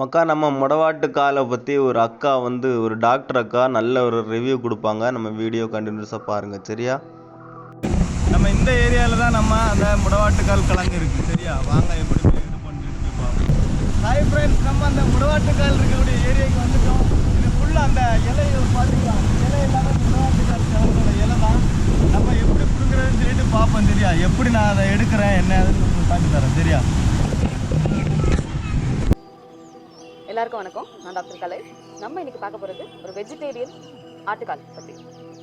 மக்கா நம்ம முடவாட்டு காலை பற்றி ஒரு அக்கா வந்து ஒரு டாக்டர் அக்கா நல்ல ஒரு ரிவ்யூ கொடுப்பாங்க. நம்ம வீடியோ கண்டினியூஸாக பாருங்கள் சரியா? நம்ம இந்த ஏரியாவில் தான் நம்ம அந்த முடவாட்டுக்கால் கிழங்கு இருக்குது சரியா? வாங்க எப்படி போய் இது பண்ணிட்டு பார்ப்போம். ஹாய் ஃப்ரெண்ட்ஸ் நம்ம அந்த முடவாட்டுக்கால் இருக்கக்கூடிய ஏரியாவுக்கு வந்துட்டோம். இது ஃபுல்லாக அந்த இலைகள் பார்த்துக்கலாம் இலை இல்லாத முடவாட்டுக்கால் கிழங்கோட இலை தான். நம்ம எப்படி பிடுங்குறதுன்னு சொல்லிட்டு பார்ப்போம் சரியா? எப்படி நான் அதை எடுக்கிறேன் என்ன காட்டி தரேன் சரியா? எல்லாருக்கும் வணக்கம். நான் டாக்டர் கலை. நம்ம இன்னைக்கு பார்க்க போகிறது ஒரு வெஜிடேரியன் ஆட்டுக்கால் பற்றி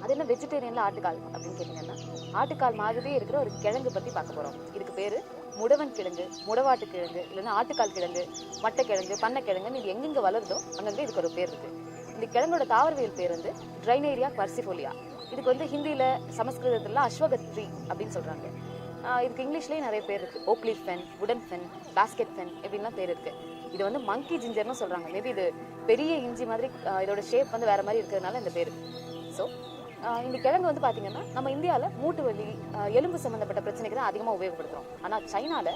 அது என்ன வெஜிடேரியனில் ஆட்டுக்கால் அப்படின்னு கேட்டிங்கன்னா ஆட்டுக்கால் மாதிரியே இருக்கிற ஒரு கிழங்கு பற்றி பார்க்க போகிறோம் இதுக்கு பேர் முடவன் கிழங்கு முடவாட்டு கிழங்கு இல்லைன்னா ஆட்டுக்கால் கிழங்கு மட்டை கிழங்கு பண்ணை கிழங்குன்னு இது எங்கெங்கே வளருதோ அங்கங்கே இதுக்கு ஒரு பேர் இருக்குது இந்த கிழங்கோட தாவரவியல் பேர் வந்து ட்ரைனேரியா பர்சிஃபோலியா இதுக்கு வந்து ஹிந்தியில் சமஸ்கிருதத்தில் அஸ்வகத்ரி அப்படின்னு சொல்கிறாங்க இதுக்கு இங்கிலீஷ்லேயே நிறைய பேர் இருக்குது ஓக்லி ஃபென் உடன் ஃபென் பாஸ்கெட் ஃபென் இப்படின்லாம் பேர் இருக்குது இது வந்து மங்கி ஜிஞ்சர்னு சொல்கிறாங்க மேபி இது பெரிய இஞ்சி மாதிரி இதோட ஷேப் வந்து வேறு மாதிரி இருக்கிறதுனால இந்த பேர். ஸோ இந்த கிழங்கு வந்து பார்த்தீங்கன்னா நம்ம இந்தியாவில் மூட்டு வலி எலும்பு சம்மந்தப்பட்ட பிரச்சனைக்கு தான் அதிகமாக உபயோகப்படுத்துகிறோம் ஆனால் சைனாவில்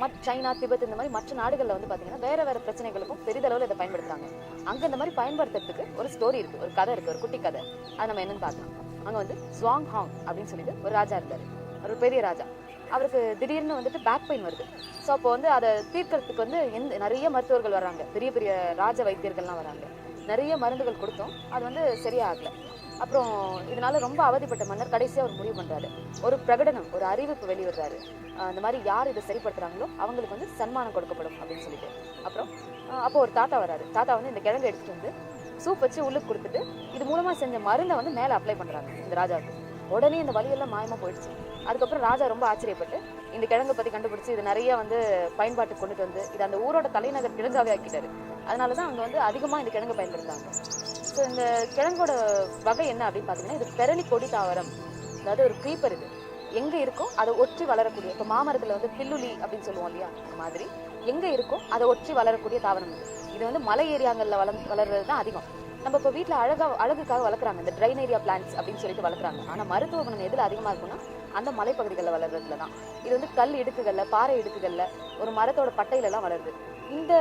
மத் சைனா திபெத் இந்த மாதிரி மற்ற நாடுகளில் வந்து பார்த்தீங்கன்னா வேறு வேறு பிரச்சனைகளுக்கும் பெரிதளவில் இதை பயன்படுத்துறாங்க. அங்கே இந்த மாதிரி பயன்படுத்துறதுக்கு ஒரு ஸ்டோரி இருக்குது ஒரு கதை இருக்குது ஒரு குட்டி கதை. அது நம்ம என்னென்னு பார்க்கலாம். அங்கே வந்து ஸ்வாங் ஹாங் அப்படின்னு சொல்லிட்டு ஒரு ராஜா இருக்கார். ஒரு பெரிய ராஜா. அவருக்கு திடீர்னு வந்துட்டு பேக் பெயின் வருது. ஸோ அப்போ வந்து அதை தீர்க்கறதுக்கு வந்து எந்த நிறைய மருத்துவர்கள் வராங்க பெரிய பெரிய ராஜ வைத்தியர்கள்லாம் வராங்க நிறைய மருந்துகள் கொடுத்தோம். அது வந்து சரியாகல. அப்புறம் இதனால ரொம்ப அவதிப்பட்ட மன்னர் கடைசியாக ஒரு முடிவு பண்ணுறாரு ஒரு பிரகடனம் ஒரு அறிவிப்பு வெளியிடுறாரு. அந்த இந்த மாதிரி யார் இதை சரிப்படுத்துகிறாங்களோ அவங்களுக்கு வந்து சன்மானம் கொடுக்கப்படும் அப்படின்னு சொல்லிட்டு. அப்புறம் அப்போ ஒரு தாத்தா வராரு தாத்தா வந்து இந்த கிழங்கு எடுத்துட்டு வந்து சூப் வச்சு உள்ளுக்கு கொடுத்துட்டு இது மூலமாக செஞ்ச மருந்தை வந்து மேலே அப்ளை பண்ணுறாங்க இந்த ராஜாவுக்கு. உடனே இந்த வழியெல்லாம் மாயமாக போயிடுச்சு. அதுக்கப்புறம் ராஜா ரொம்ப ஆச்சரியப்பட்டு இந்த கிழங்கு பற்றி கண்டுபிடிச்சி இது நிறைய வந்து பயன்பாட்டுக்கு கொண்டுட்டு வந்து இது அந்த ஊரோட தலைநகர் கிழங்காவே ஆக்கிட்டாரு. அதனால தான் அங்கே வந்து அதிகமாக இந்த கிழங்கு பயன்படுத்தாங்க ஸோ இந்த கிழங்கோட வகை என்ன அப்படின்னு பார்த்தீங்கன்னா இது பெரளி கொடி தாவரம். அதாவது ஒரு க்ரீப்பர் இது. எங்கே இருக்கோ அதை ஒற்றி வளரக்கூடிய இப்போ மாமரத்தில் வந்து பில்லுலி அப்படின்னு சொல்லுவோம் இல்லையா அந்த மாதிரி. எங்கே இருக்கோ அதை ஒற்றி வளரக்கூடிய தாவரம் இது. இது வந்து மலை ஏரியாங்களில் வளர் வளர்றது தான் அதிகம். நம்ம இப்போ வீட்டில் அழகாக அழகுக்காக வளர்க்குறாங்க. இந்த ட்ரைன் ஏரியா பிளான்ஸ் அப்படின்னு சொல்லிட்டு வளர்க்குறாங்க. ஆனால் மருத்துவ குணம் எதில் அதிகமாக இருக்கும்னா அந்த மலைப்பகுதிகளில் வளர்றதுல தான். இது வந்து கல் இடுக்குகளில் பாறை இடுக்குகளில் ஒரு மரத்தோட பட்டையிலலாம் வளருது. இந்த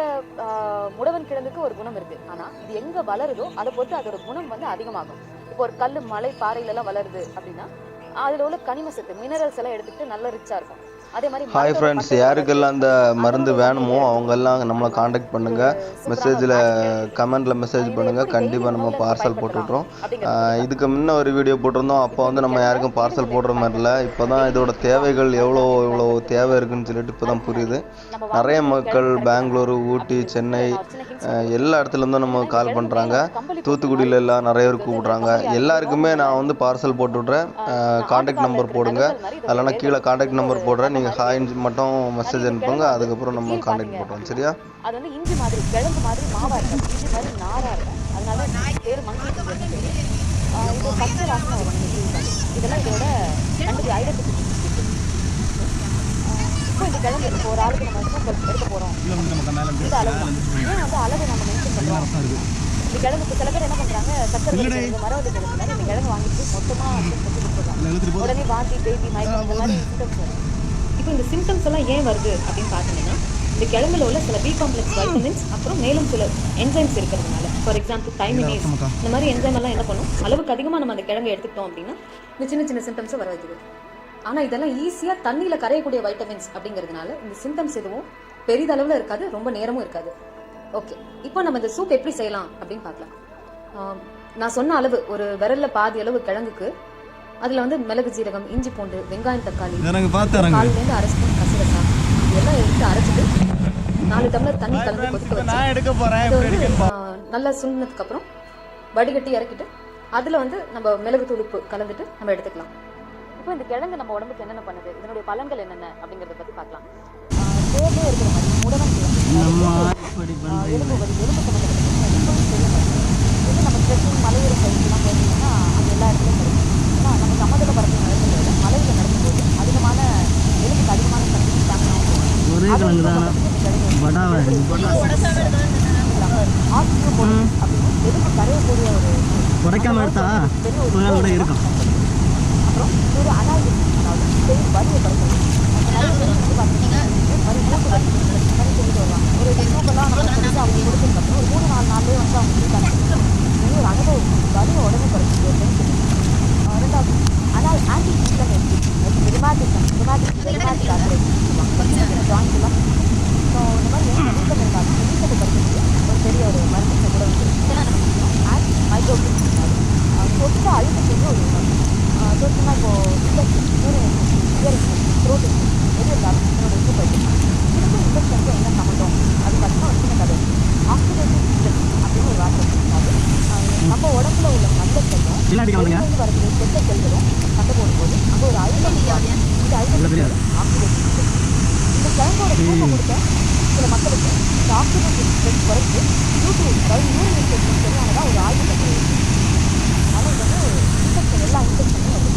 முடவன் கிழங்குக்கு ஒரு குணம் இருக்குது ஆனால் இது எங்கே வளருதோ அதை பொறுத்து அதோட குணம் வந்து அதிகமாகும். இப்போ ஒரு கல் மலை பாறையிலலாம் வளருது அப்படின்னா அதில் உள்ள கனிம சத்து மினரல்ஸ் எல்லாம் எடுத்துக்கிட்டு நல்ல ரிச்சாக இருக்கும். ஹாய் ஃப்ரெண்ட்ஸ் யாருக்கெல்லாம் அந்த மருந்து வேணுமோ அவங்கெல்லாம் நம்மளை காண்டாக்ட் பண்ணுங்கள் மெசேஜில் கமெண்டில் மெசேஜ் பண்ணுங்கள் கண்டிப்பாக நம்ம பார்சல் போட்டு விட்றோம் ஆஹ் இதுக்கு முன்ன ஒரு வீடியோ போட்டிருந்தோம். அப்போ வந்து நம்ம யாருக்கும் பார்சல் போடுற மாதிரி இல்லை. இப்போ தான் இதோட தேவைகள் எவ்வளோ எவ்வளோ தேவை இருக்குன்னு சொல்லிட்டு இப்போ தான் புரியுது. நிறைய மக்கள் பெங்களூரு ஊட்டி சென்னை எல்லா இடத்துலேருந்தும் நம்ம கால் பண்ணுறாங்க தூத்துக்குடியில் எல்லாம் நிறைய பேர் கூப்பிட்றாங்க. எல்லாருக்குமே நான் வந்து பார்சல் போட்டு விட்றேன். காண்டாக்ட் நம்பர் போடுங்க. இல்லைனா கீழே காண்டாக்ட் நம்பர் போடுறேன். நீங்கள் ஹாய்ன்னு மட்டும் மெசேஜ் அனுப்புங்க. அதுக்கப்புறம் நம்ம காண்டாக்ட் போடுறோம் சரியா? அது வந்து இஞ்சி மாதிரி கிழங்கு மாதிரி மாவா இருக்கும். இஞ்சி மாதிரி நாரா இருக்கும். அதனால பேர் மங்கி இது பச்சை வாசனை இதெல்லாம் இதோட கண்டுபிடி ஐடென்டிஃபிகேஷன் இப்போ இந்த கிழங்கு இப்போ ஒரு ஆளுக்கு நம்ம சூப் எடுக்க போறோம் இந்த அளவு. ஏன் வந்து அளவு நம்ம மென்ஷன் பண்றோம் இந்த கிழங்குக்கு சில பேர் என்ன பண்றாங்க சக்கரை கிழங்கு மரவள்ளி கிழங்கு இந்த கிழங்கு வாங்கிட்டு மொத்தமா soup வச்சு கொடுத்துருவாங்க உடனே வாந்தி பேபி மயக்கம் இந்த மாதிரி சிம்டம்ஸ் வரும் இப்போ இந்த சிம்டம்ஸ் எல்லாம் ஏன் வருது அப்படின்னு பார்த்தீங்கன்னா இந்த கிழங்குல உள்ள சில பி காம்ப்ளெக்ஸ் வைட்டமின்ஸ் அப்புறம் மேலும் சில என்சைம்ஸ் இருக்கிறதுனால ஃபார் எக்ஸாம்பிள் தைமினேஸ் இந்த மாதிரி என்சைம் எல்லாம் என்ன பண்ணும் அளவுக்கு அதிகமாக நம்ம அந்த கிழங்கு எடுத்துக்கிட்டோம் அப்படின்னா இந்த சின்ன சின்ன சிம்டம்ஸை வர வைக்குது ஆனால் இதெல்லாம் ஈஸியாக தண்ணியில் கரையக்கூடிய வைட்டமின்ஸ் அப்படிங்கிறதுனால இந்த சிம்டம்ஸ் எதுவும் பெரிதளவில் இருக்காது ரொம்ப நேரமும் இருக்காது. ஓகே இப்போ நம்ம இந்த சூப் எப்படி செய்யலாம் அப்படின்னு பார்க்கலாம். நான் சொன்ன அளவு ஒரு விரல்ல பாதி அளவு கிழங்குக்கு அதில் வந்து மிளகு ஜீரகம் இஞ்சி பூண்டு வெங்காயம் தக்காளி காலையிலேருந்து அரைச்சி கசகசா இதெல்லாம் எடுத்து அரைச்சிட்டு நாலு டம்ளர் தண்ணி கலந்து கொதிக்க வச்சு நல்லா சுண்டினதுக்கு அப்புறம் வடிகட்டி இறக்கிட்டு அதில் வந்து நம்ம மிளகு துடுப்பு கலந்துட்டு நம்ம எடுத்துக்கலாம். இப்போ இந்த கிழங்கு நம்ம உடம்புக்கு என்னென்ன பண்ணுது? இதனுடைய பலன்கள் என்னென்ன? அப்படிங்கிறத பற்றி பார்க்கலாம். பேர்லேயே இருக்கிற மாதிரி ஆ, எலும்பு வலி எலும்பு சம்மந்தப்பட்ட ரொம்பவும் பிரச்சனை. இது நம்ம ட்ரெக்கிங் மலையேற பயிற்சிலாம் போயிருந்தோம்னா அங்கே எல்லா இடத்துலையும் கிடைக்கும் ஏன்னா நம்ம பரப்பில் நடக்கிறத விட மலையில் நடக்கும்போது அதிகமான எலும்புக்கு அதிகமான சக்தி தாங்கணும். ஒரே கிழங்கு தானா. வடாவை ஆஸ்ட்ரோபோலிஸ் அப்படின்னு எலும்பு கரையக்கூடிய ஒரு உடைக்காம எடுத்தா இருக்கும். அப்புறம் இது ஒரு அனால்ஜி அதாவது பெயின் வலியை குறைக்கிறது நிறைய பேர் வந்து பார்த்தீங்கன்னா வலி மூட்டு வலி இந்த மாதிரி சொல்லிட்டு வருவாங்க ஒரு சூப்பெல்லாம் நம்ம குடிச்சு அவங்க என்ன வரக்கூடிய கெட்ட செல்களும் சண்டை போடும்போது. அங்கே ஒரு அழுத்தம். இந்த அழுத்தம் இந்த கிழங்கோட தூக்கம் கொடுத்த சில மக்களுக்கு இந்த ஆக்சிஜன் ஸ்ட்ரெஸ் குறைத்து யூடி அதாவது யூரின் இன்ஃபெக்ஷன் சரியானதாக ஒரு ஆய்வு அதனால் இது வந்து இன்ஃபெக்ஷன் எல்லா இன்ஃபெக்ஷனும் வருது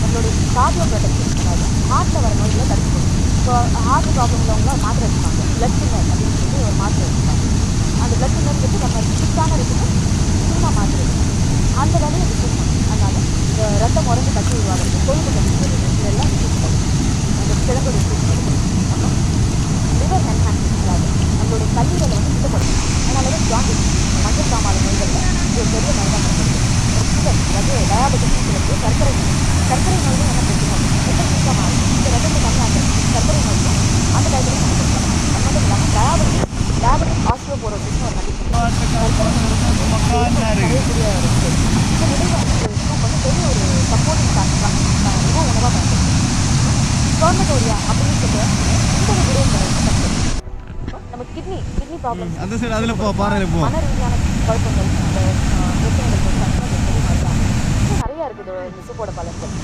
நம்மளுடைய கார்டியோ ப்ரொடெக்ஷன் அதாவது ஹார்ட்டில் வர நோய்களை தடுக்கும் இப்போ ஹார்ட் ப்ராப்ளம் உள்ளவங்க மாத்திரை எடுப்பாங்க. பிளட் தின்னர் அப்படின்னு சொல்லி ஒரு மாத்திரை எடுப்பாங்க. அந்த பிளட் வந்து நம்ம ஃபிட்டான இருக்குது சும்மா மாத்திரை எடுக்கணும். அந்த வேலையை செய்யணும் அதனால இந்த ரத்தம் உடம்பு கட்டி உருவாகிறது. கொழுப்பு கட்டி வருது இதெல்லாம் சூப்பர் அந்த கிழங்குடைய அப்புறம் லிவர் என்ஹான்ஸ்மெண்ட் அதாவது நம்மளுடைய கல்லீரலை வந்து சுத்தப்படுத்தும் அதனால தான் ஜாண்டிஸ் மஞ்சள் காமால நோய்களில் இது ஒரு பெரிய தான் பண்ணுறது சுகர் அதாவது டயாபெட்டிஸ் சொல்லுறது சர்க்கரை நோய் சர்க்கரை நோய் என்ன பிரச்சனை ரொம்ப சுத்தமாக இருக்கும் இந்த ரத்தத்தை கம்மியாகிறது சர்க்கரை நோய்க்கும் அந்த டயத்துலையும் நம்ம கொடுக்கலாம் அது மட்டும் இல்லாமல் டயாபெட்டிஸ் டயாபெட்டிஸ் ஆஸ்ட்ரோபோரோசிஸ்னு ஒரு கண்டிஷன் நிறைய இருக்குது இந்த வந்து பெரிய ஒரு சப்போர்ட்டிங் ஃபேக்டர் தான் ரொம்ப உணவாக பயன்படுத்துகிறேன் குரோமட்டோரியா அப்படின்னு சொல்லிட்டு இந்த ஒரு நம்ம கிட்னி கிட்னி ப்ராப்ளம்ஸ் அந்த சைடு அதில் போ பாறையில் போ. மன ரீதியான குழப்பங்கள் அஹ், பிரச்சனைகள் வந்து நிறையா இருக்குது இந்த சூப்போட பலன்கள்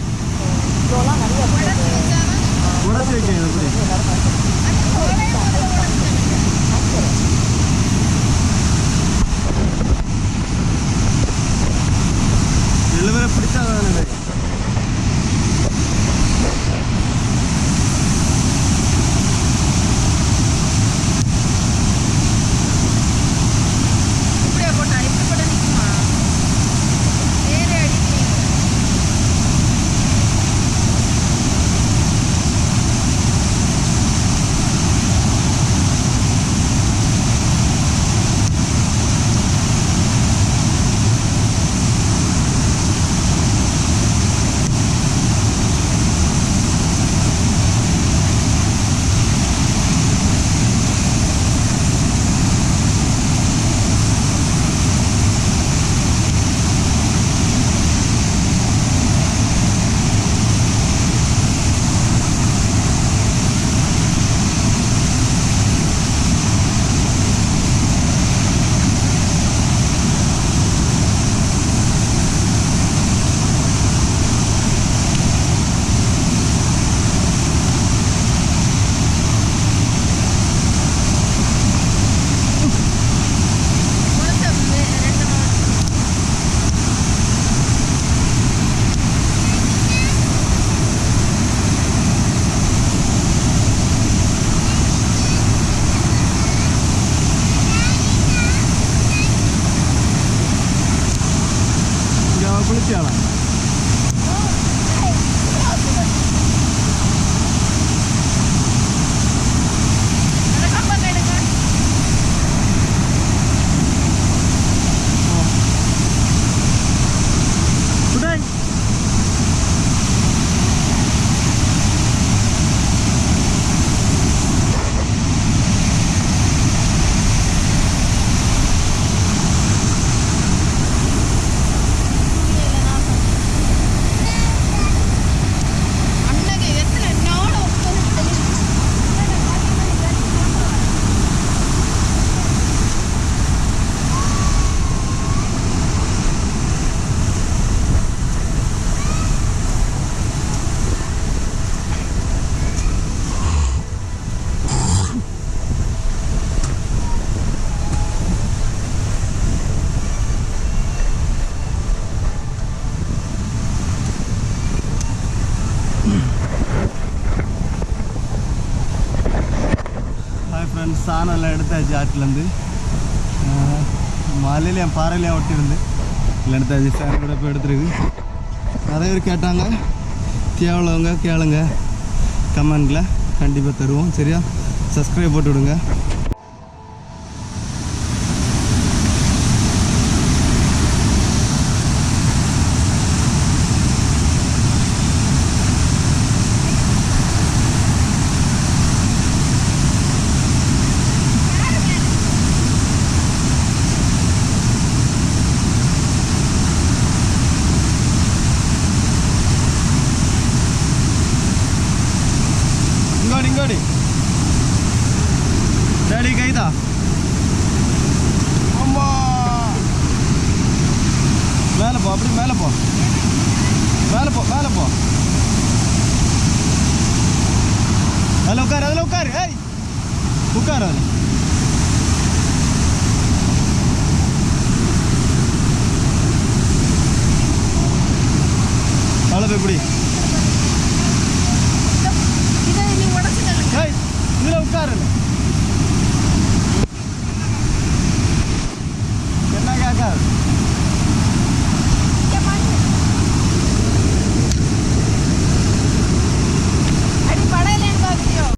இவ்வளோலாம் நிறைய இருக்குது எல்லாரும் சாணம் எல்லாம் எடுத்தாச்சு ஆற்றுலேருந்து. மலையிலையும் பாறையிலையும் ஒட்டியிருந்து இல்லை எடுத்தாச்சு ஃபேன் கூட போய் எடுத்துருக்கு. நிறைய பேர் கேட்டாங்க. தேவையில்லவங்க கேளுங்க. கமெண்டில் கண்டிப்பாக தருவோம். சரியா? சப்ஸ்கிரைப் போட்டு விடுங்க. உட்காரு ஏய். உட்காரு அது எப்படி